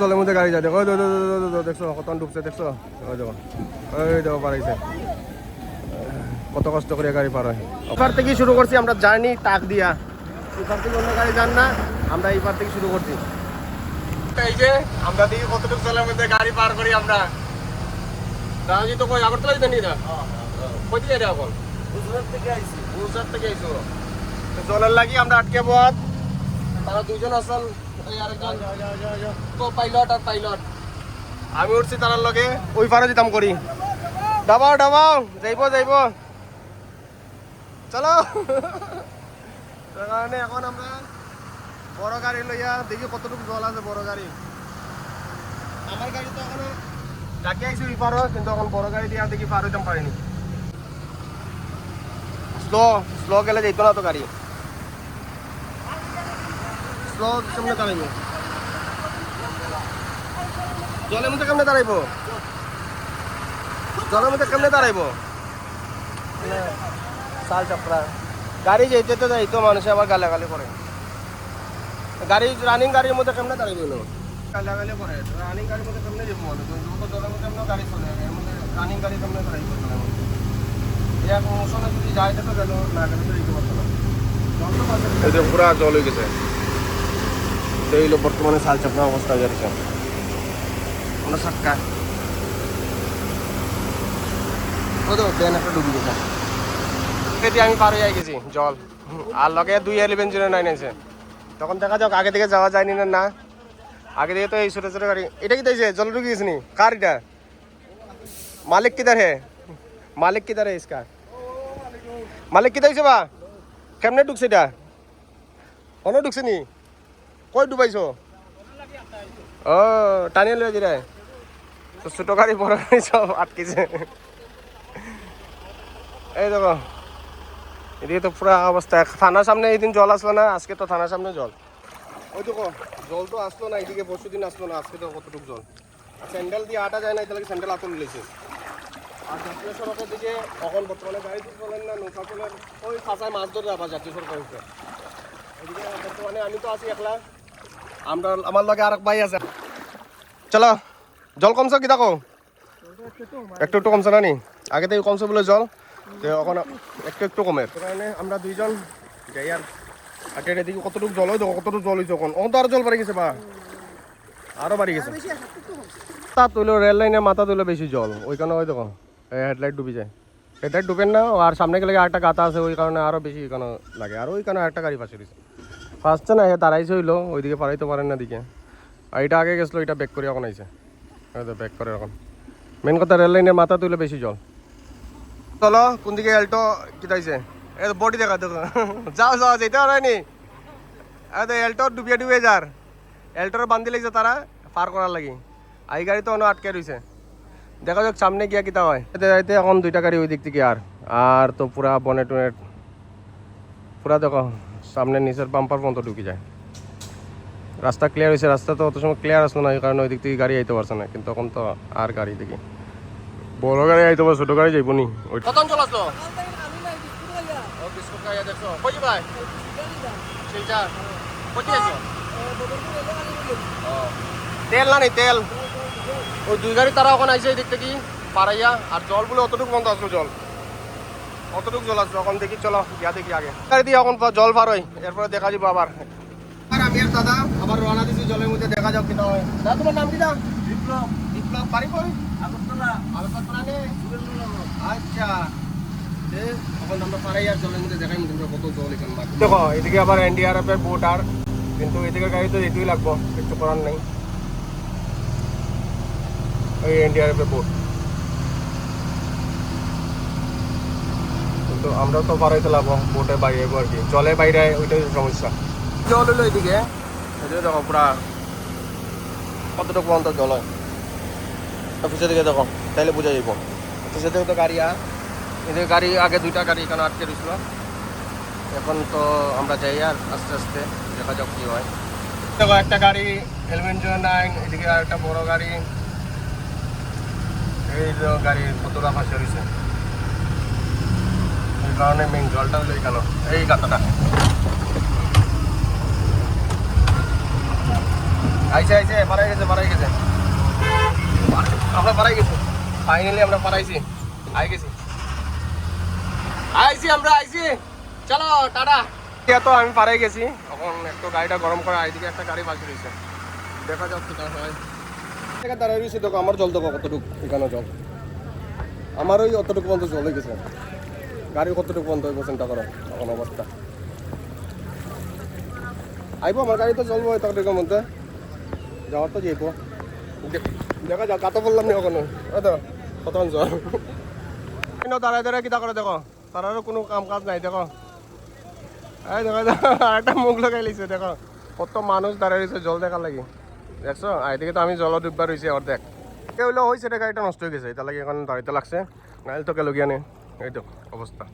জলের মধ্যে গাড়ি যায়। দেখো দেখছ কত ডুবছে দেখছ? দেখো ওই দেখো পারাইছে কত কষ্ট করে গাড়ি পার হয়। এবার থেকে শুরু করছি আমরা জার্নি টাক দিয়া। এবার থেকে অন্য গাড়ি যান না, আমরা এইবার থেকে শুরু করছি। এই যে, আমরা দেখি কতটুকু জলের মধ্যে গাড়ি পার করি আমরা। রাজি তো কই আগরতলা যেতে নিয়ে যা কই দিয়ে এটা এখন? গুজরাট থেকে আইছি। গুজরাট থেকে আইছো। জলের লাগি আমরা আটকে পথ তারা দুজন আসল পাইলট পাইলট আমি উঠছি তার লগে, ওই পারে যেতাম করি। ডাবাও ডাবাও, যাইব যাইব। চলো। কারণে এখন আমরা বড় গাড়ি লইয়া দেখি কতটুকু জল আছে বড় গাড়ি। আমার গাড়ি তো এখনও ডাকে আইছি ওই পারো কিন্তু এখন বড় গাড়ি দিয়ে দেখি পার হইতাম পারিনি। স্লো স্লো গেলে যেত না তো গাড়ি। স্লো কেমনে দাঁড়াইব? জলের মধ্যে কেমনে দাঁড়াইব? জলের মধ্যে কেমনে দাঁড়াইব? সাল চাপড়া গাড়ি যেতে তো যাইতো মানুষে আবার গালাগালি করে। গাড়ি রানিং গাড়ির মধ্যে কেমনে দাঁড়াইব না গালাগালি করে। রানিং গাড়ির মধ্যে কেমনে যাব? মানুষ জলের মধ্যে এমন গাড়ি চলে এর মধ্যে রানিং গাড়ি কেমনে দাঁড়াইব? জলের মধ্যে যদি যায় তো গেল না গেলে তো দিতে পারতো না। পুরা জল হয়ে গেছে। তো বর্তমানে সাল চাপনা অবস্থা কোনো সাক্কা ও তো দেন একটা ডুবি গেছে। সেটি আমি পার হয়ে গেছি জল। আর লগে দুই এলিভেন জিরো নাইন আছে। তখন দেখা যাক আগে থেকে যাওয়া যায়নি না না? আগে থেকে তো এই ছোটো ছোটো গাড়ি এটা কি দিয়েছে জল ঢুকে গেছে নি? কার এটা? মালিক কিধার হে? মালিক কিধার হে ইসকা? মালিক কি দিয়েছে বা? কেমনে ঢুকছে এটা? অন্য ঢুকছে নি? কই ডুবাইছো? ও টানিয়ে লয়ে যাই তো ছোট গাড়ি বড় গাড়ি সব আটকেছে। এই দেখো এদিকে তো পুরা অবস্থা থানার সামনে এই দিন জল আসলো না, আজকে তো থানার সামনে জল। ওই দেখো জল তো আসলো না এদিকে পরশু দিন আসলো না, আজকে তো কতটুকু জল। স্যান্ডেল দিয়ে আটা যায় না তাহলে স্যান্ডেল আতল লেছে আর জাতীয় সড়কের দিকে এখন বর্তমানে গাড়ি চলেন না নৌকা চলেন ওই ফাঁসায় মাছ ধরে আবার জাতীয় সড়ক হয়েছে এদিকে বর্তমানে আমি তো আছি একলা। আমরা, আমার লগে আর ভাই আছে। চলো, জল কমছে কি দেখো একটু একটু কমছে না নি? আগে থেকে কমছে বলে জল, তো এখন একটু একটু কমে। কারণে আমরা দুইজন যাই আর আগে এদিকে কতটুকু জল হয়েছে কতটুকু জল হয়েছে এখন। ও তো আরও জল বাড়ি গেছে, বা। আরও বাড়ি গেছে। তা তুলো রেল লাইনে মাথা তুলে বেশি জল, ওই দেখো হেডলাইট ডুবি যায়। হেডলাইট ডুবেন না আর সামনে গেলে আরেকটা গাতা আছে, ওই কারণে আরও বেশি এখানে লাগে, আর ওইখানে একটা গাড়ি পাশে রয়েছে ফার্স্টে না দাঁড়াইছে হইল, ওইদিকে পারাইতে পারেন না দিকে আর এটা আগে গেছিল, এটা ব্যাক করে এখন আইছে। ব্যাক করে এখন। মেন কথা রেল লাইনের মাথা তুলে বেশি জল। চলো, কোন দিকে এল্টো কিতাইছে? এ বডি দেখা দেখো। যাও যাও, যেতে পারেনি এ তো এল্টো ডুবিয়ে ডুবিয়ে যার। এল্টোর বান্ধি লাগছে তারা, পার করার লাগি। আই গাড়ি তো অন্য আটকে রয়েছে দেখা যাক সামনে গিয়া কিতা হয়। এতে যাইতে এখন দুইটা গাড়ি ওই দিক থেকে আর। আর তো পুরা বনেট টনেট পুরা দেখো। সামনে নিচের পাম্পার পর্যন্ত ঢুকে যায়। রাস্তা ক্লিয়ার হয়েছে রাস্তা তো অত সময় ক্লিয়ার আসলো না এই কারণে ওই দিক থেকে গাড়ি আইতে পারছে না কিন্তু তখন তো আর গাড়ি দেখি। বড় গাড়ি আইতে পারে ছোট গাড়ি যাইব নি। তেল না নি তেল। ওই দুই গাড়ি তারা ওখানে আইসে এই দিক থেকে পারাইয়া আর জল বলে অতটুকু বন্ধ আসলো জল। অতটুকু জল এখন দেখি চলো গিয়া দেখি আগে। গাড়ি দিয়ে এখন জল পার হয় এরপরে দেখা যাব আবার। আর আমি আর দাদা আবার রওনা দিছি জলের মধ্যে দেখা যাক কিনা হয়। দাদা তোমার নাম কি দা বিপ্লব। বিপ্লব বাড়ি কই আগরতলা। আগরতলা নে? আচ্ছা। এখন আমরা পারাই আর জলের মধ্যে দেখাই তোমরা কত জল এখানে দেখো এদিকে আবার এনডিআরএফ এর বোট আর কিন্তু এদিকে গাড়ি তো এটুই লাগবো একটু করার নেই। ওই এনডিআরএফ এর বোট কিন্তু আমরা তো পারাইতে লাগবো, বোটে বাইরে আর কি। জলে বাইরে, ওইটাই সমস্যা। জল হলো এদিকে। এদিকে দেখো পুরা, কতটুকু পর্যন্ত জল হয়? অফিসের দিকে দেখো, তাইলে বোঝা যাইব। অফিসের দিকে তো গাড়ি, আর এদিকে গাড়ি, আগে দুইটা গাড়ি এখানে আটকে রয়েছিল এখন তো আমরা যাই আর আস্তে আস্তে দেখা যাক কি হয়। দেখো একটা গাড়ি এলিভেন জিরো নাইন এদিকে আর একটা বড় গাড়ি। এই গাড়ি কতটা ফাঁসে এই কারণে মেইন জলটা হলো এখানে এই গাতাটা আইছে আইছে পারাই গেছে পারাই গেছে। আমরা পারাই গেছি। ফাইনালি আমরা পারাইছি আই গেছি। আইছি আমরা, আইছি। চলো, টাটা। তো আমি পারাই গেছি। এখন একটু গাড়িটা গরম করা, এইদিকে একটা গাড়ি বাকি রয়েছে। দেখা যাচ্ছে তা হয়। দাঁড়াই রয়েছে, দেখো, আমার জল দেখো কতটুকু এখানে জল। আমার ওই অতটুকু পর্যন্ত জল গেছে। গাড়ি কতটুকু বন্ধ হয়ে চিন্তা করো এখন অবস্থা। আইব, আমার গাড়ি তো চলবো ততটুকুর মধ্যে। যাওয়ার তো যাইব। দেখা যাক কাতো বললাম নি ওখানে তো, কতক্ষণ জল কিন্তু দাঁড়ায় দাঁড়ায়, কিতা করে দেখো। তারারও কোনো কাম কাজ নাই, দেখো। এই দেখো আরেকটা মুখ লাগাই লিছে, দেখো। কত মানুষ দাঁড়ায় রয়েছে জল দেখার লাগি। দেখছ? এদিকে তো আমি জল ডুববা রয়েছে অর্ধেক কেউ হইল হয়েছে রে গাড়িটা নষ্ট হয়ে গেছে। এটা লাগে এখন দাঁড়াইতে লাগছে। নাইলে তো কেলগিয়া নেই এই তো অবস্থা।